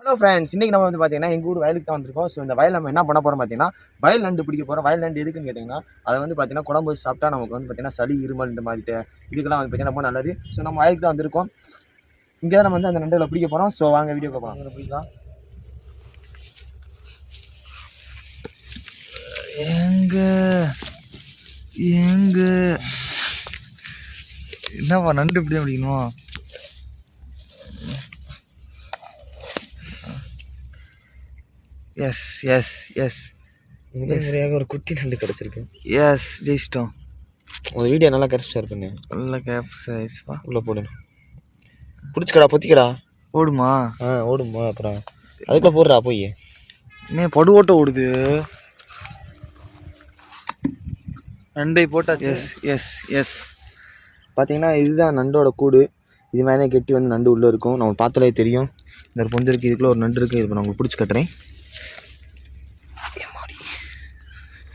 Hello friends இன்னைக்கு நம்ம வந்து பார்த்தீங்கன்னா எங்கள் ஊர் வயலுக்கு தான் வந்திருக்கோம். ஸோ இந்த வயல் நம்ம என்ன பண்ண போகிறோம் பார்த்தீங்கன்னா வயல் நண்டு பிடிக்க போகிறோம் வயல் நண்டு எதுக்குன்னு கேட்டிங்கன்னா அதை வந்து பார்த்தீங்கன்னா குழம்பு வச்சு சாப்பிட்டா நமக்கு வந்து பார்த்தீங்கன்னா சளி இருமல் இந்த மாதிரி இதுக்கெல்லாம் வந்து பார்த்தீங்கன்னா ரொம்ப நல்லது. ஸோ நம்ம வயலுக்கு தான் வந்திருக்கோம். இங்கே தான் நம்ம வந்து அந்த நண்டுகளை பிடிக்க போகிறோம் ஸோ வாங்க வீடியோ பார்ப்போம் பிடிக்கலாம் எங்க எங்க? என்னப்பா நண்டு இப்படி பிடிக்கணும்? எஸ் எஸ் எஸ் முதல் முறையாக ஒரு குட்டி நண்டு கிடச்சிருக்கு. எஸ் ஜெயிச்சிட்டோம். உங்க வீடியோ நல்லா ஷேர் பண்ணு. நல்ல கேப் ஆயிடுச்சுப்பா. உள்ளே போடு. பிடிச்சிக்கடா பொத்திக்கடா. ஓடுமா? ஆ ஓடுமா அப்புறம். அதுக்குள்ளே போடுறா போய். என்ன படு ஓட்ட ஓடுது. நண்டை போட்டாச்சு. எஸ் எஸ் எஸ் பார்த்தீங்கன்னா இதுதான் நண்டோட கூடு. இது மேலே கெட்டி வந்து நண்டு உள்ளே இருக்கும். நம்ம பார்த்தாலே தெரியும். இந்த பொந்து இருக்குது இதுக்குள்ளே ஒரு நண்டு இருக்குது இப்போ நான் உங்களுக்கு பிடிச்சி கட்டுறேன்.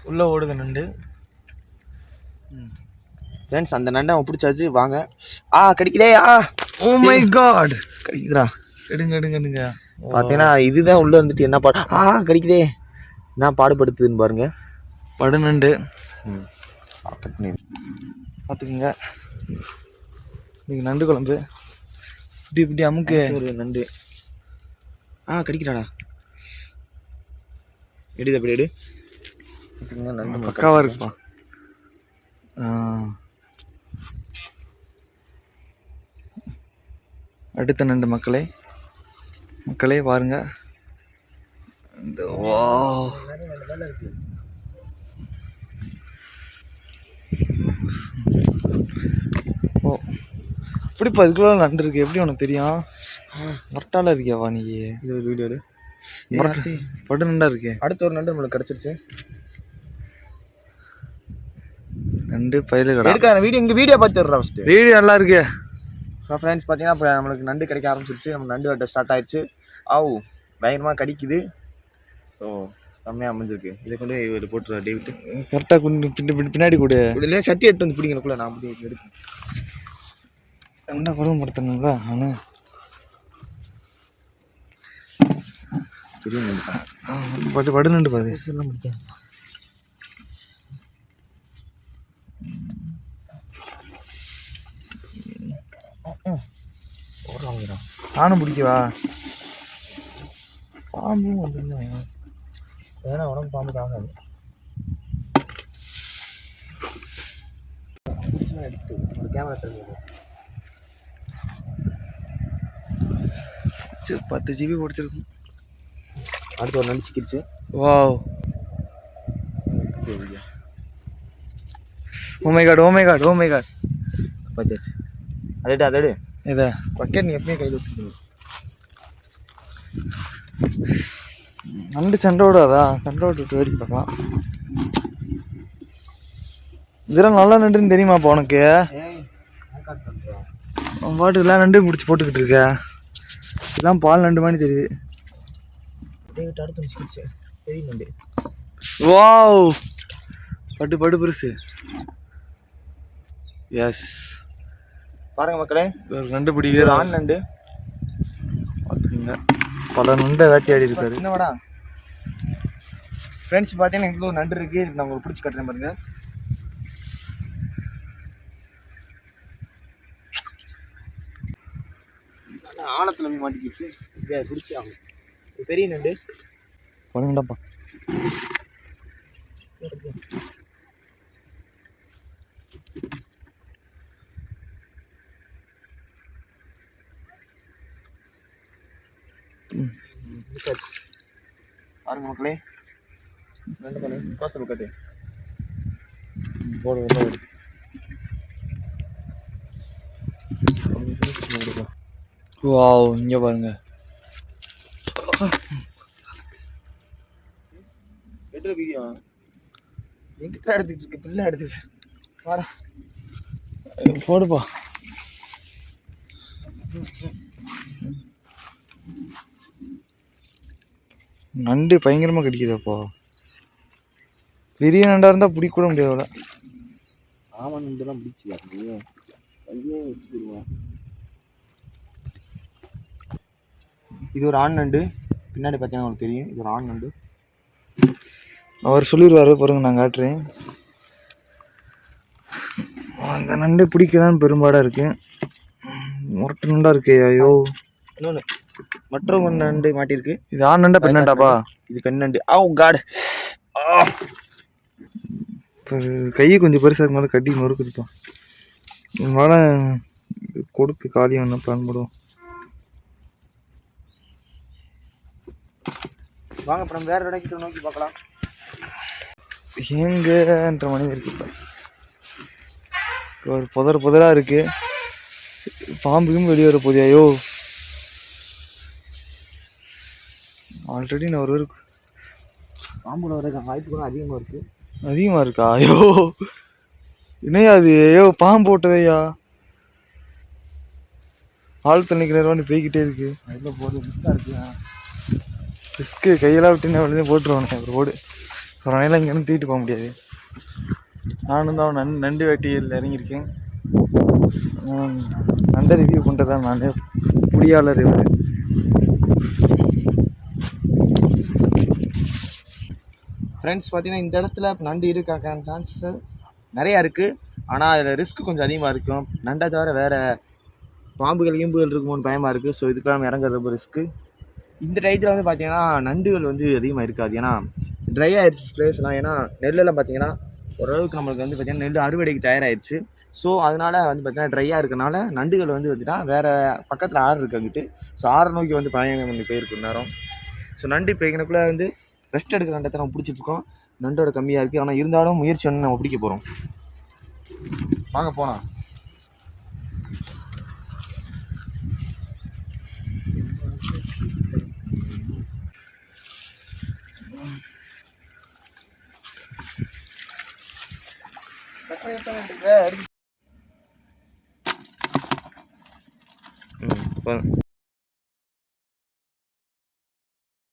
உள்ள ஓடுது நண்டு. ஃப்ரெண்ட்ஸ் அந்த நண்டை அவன் பிடிச்சாச்சு வாங்க. ஆ கிடைக்குதே ஆ. ஓ மை காட் கிடைக்குதுடா. எடுங்க எடுங்க எடுங்க. பார்த்தீங்கன்னா இதுதான் உள்ளே இருந்துட்டு என்ன பாடு ஆ கிடைக்குதே. என்ன பாடுபடுத்துதுன்னு பாருங்க. படு நண்டு. ம். கட் பண்ணி பார்த்துக்குங்க இன்னைக்கு நண்டு குழம்பு. இப்படி இப்படி அமுக்கு. ஒரு நண்டு. ஆ கிடைக்கிறாடா எடுது அப்படி எடு. நண்டு பக்காவாக இருக்குப்பா. அடுத்த நண்டு மக்களே. மக்களே பாருங்க இந்த wow. ஓ. எப்படிப்பா இதுக்குள்ள நண்டு இருக்கு? எப்படி உனக்கு தெரியும்? மொரட்டால இருக்கியாவா நீ? இது ஒரு வீடியோ எடு. மொரட்டு படு நண்டா இருக்கே. அடுத்த ஒரு நண்டு நம்மளுக்கு கிடச்சிருச்சு. நண்டு பயில கடை எடுக்க வீடியோ இங்கே வீடியோ பார்த்துடுறா ஃபஸ்ட்டு வீடியோ நல்லா இருக்கு ஸோ ஃப்ரெண்ட்ஸ் பார்த்தீங்கன்னா இப்போ நம்மளுக்கு நண்டு கிடைக்க ஆரம்பிச்சிருச்சு. நம்ம நண்டு வெட்ட ஸ்டார்ட் ஆயிடுச்சு ஆவு பயங்கரமாக கடிக்குது. ஸோ செம்மையாக அமைஞ்சிருக்கு. இதை கொண்டு இவர் போட்டுருவா டேவிட்டு. கரெக்டாக கொஞ்சம் பின்னாடி கொடு. இல்லை சட்டி எடுத்து வந்து பிடிங்கக்குள்ள நான் அப்படியே எடுப்பேன். என்ன கொடுமைப்படுத்தணுங்களா நானு பெரிய நண்டு ஆ, படு நண்டு பாது எல்லாம் முடிக்கும் ஓடுறாங்கடா நானும் பிடிக்கவா? பாம்பும் வந்துருந்தாங்க ஏன்னா உனக்கு பாம்பு ஒரு கேமரா தெரிஞ்சது சரி பத்து ஜிபி பிடிச்சிருக்கும் அடுத்து ஒரு நண்டு சிக்கிடுச்சு wow. Oh my god oh my god oh my god அதடு அதடு. இதை. பக்கெட் நீ எப்பயும் கையில் வச்சுக்கணும். நண்டு சண்டை விடாதா? சண்டை விட்டு வேடிக்கை பார்க்கலாம் இதெல்லாம் நல்ல நண்டுன்னு தெரியுமாப்பா உனக்கு? ஏய் பண்ணுறோம் உன் பாட்டுக்கெல்லாம் நண்டு பிடிச்சி போட்டுக்கிட்டு இருக்க. இதெல்லாம் பால் நண்டு மாதிரி தெரியுது. பெரிய நண்டு வாவ். பட்டு பட்டு பெருசு. எஸ் பாருங்க மக்களே. ஒரு நண்டு பிடி வீரர் ஆண் நண்டு. பார்த்துக்குங்க பல நண்டை வேட்டையாடி இருக்காரு. என்னவாடா ஃப்ரெண்ட்ஸ் பார்த்தீங்கன்னா எங்களுக்கு ஒரு நண்டு இருக்கு. நான் உங்களுக்கு பிடிச்சி கட்டுறேன் பாருங்க. ஆழத்துல போய் மாட்டிக்கிச்சு. பிடிச்சி ஆகும் பெரிய நண்டு. பண்ணுங்கடாப்பா பிடிச்சாச்சு பாருங்க மக்களே. நண்டு பண்ணு. கோசல் கட்டு. போடு போடு வாவ் இங்க பாருங்க. எட்டு வீடியோ எங்கிட்ட எடுத்துக்கிட்டு இருக்கு. பிள்ளை எடுத்துக்கிட்டு வாடா. போடுப்பா. நண்டு பயங்கரமா கடிக்குதாப்பா. பெரிய நண்டா இருந்தா பிடிக்க கூட முடியாது அவ்வளோ ஆமா நண்டுலாம் வச்சுருவான் இது ஒரு ஆண் நண்டு. பின்னாடி பார்த்தீங்கன்னா உங்களுக்கு தெரியும். இது ஒரு ஆண் நண்டு. அவர் சொல்லிடுவாரு பாருங்க நான் காட்டுறேன். அந்த நண்டு பிடிக்க தான் பெரும்பாடாக இருக்கு முரட்டு நண்டா இருக்கே ஐயோ. இன்னொன்று மற்றொரு நண்டு மாட்டியிருக்கு. இது ஆண் நண்டா பெண் நண்டாப்பா இது பெண் நண்டு ஓ காட். கை கொஞ்சம் பெருசாக இருக்கனால கட்டி நொறுக்குதுப்பா இதனால கொடுக்கு காலி ஒன்று பிளான் பண்ணுவோம் வாங்க அப்புறம் வேற இடக்கிட்ட நோக்கி பார்க்கலாம். எங்கன்ற மணி இருக்கு இப்போ. ஒரு புதர் புதரா இருக்கு. பாம்புக்கும் வெளியே வர போதியா ஐயோ ஆல்ரெடி நான் ஒரு இருக்கு பாம்புல வர வாய்ப்பு கூட அதிகமாக இருக்கு. அதிகமா இருக்கா? ஐயோ. என்னையா அது ஐயோ பாம்பு போட்டதையா ஆள் தண்ணிக்கு நேரம் போய்கிட்டே இருக்கு. அதில் போது ரிஸ்க்காக இருக்கு. ரிஸ்க்கு கையெல்லாம் விட்டு விழுந்து போட்டுருவானே ஒரு ஓடு. ஒரு நாளையில் இங்கேருந்து தூக்கிட்டு போக முடியாது. நானும் தான் நன் நண்டு வேட்டியில் இறங்கியிருக்கேன். நண்டை ரிவ்யூ பண்ணுறதா நான். புடியாளர் இவர். ஃப்ரெண்ட்ஸ் பார்த்தீங்கன்னா இந்த இடத்துல நண்டு இருக்காக்கான சான்சஸ் நிறையா இருக்குது ஆனால் அதில் ரிஸ்க் கொஞ்சம் அதிகமாக இருக்கும். நண்டை தவிர வேறு பாம்புகள் ஈம்புகள் இருக்குமோன்னு பயமாக இருக்குது ஸோ இதுக்கெல்லாம் இறங்குறது ரொம்ப ரிஸ்க்கு இந்த டயத்தில் வந்து பார்த்தீங்கன்னா நண்டுகள் வந்து அதிகமாக இருக்காது. ஏன்னா ட்ரை ஆயிடுச்சு பிளேஸ்லாம் ஏன்னா நெல்லெல்லாம் பார்த்தீங்கன்னா ஓரளவுக்கு நம்மளுக்கு வந்து பார்த்தீங்கன்னா நெல் அறுவடைக்கு தயாராகிடுச்சு ஸோ அதனால் வந்து பார்த்திங்கன்னா ட்ரையாக இருக்கனால நண்டுகள் வந்து பார்த்தீங்கன்னா வேறு பக்கத்தில் ஆறு இருக்கு அங்கிட்டு. ஸோ ஆறை நோக்கி வந்து பயணம் பண்ணி போயிருக்கு நேரம். ஸோ நண்டு இப்போ வந்து ரெஸ்ட் எடுக்கிற நண்டத்தை நம்ம பிடிச்சிட்டு இருக்கோம். நண்டோட கம்மியாக இருக்குது ஆனால் இருந்தாலும் முயற்சி ஒன்று நம்ம பிடிக்க போகிறோம் வாங்க போனா ம், போதும்.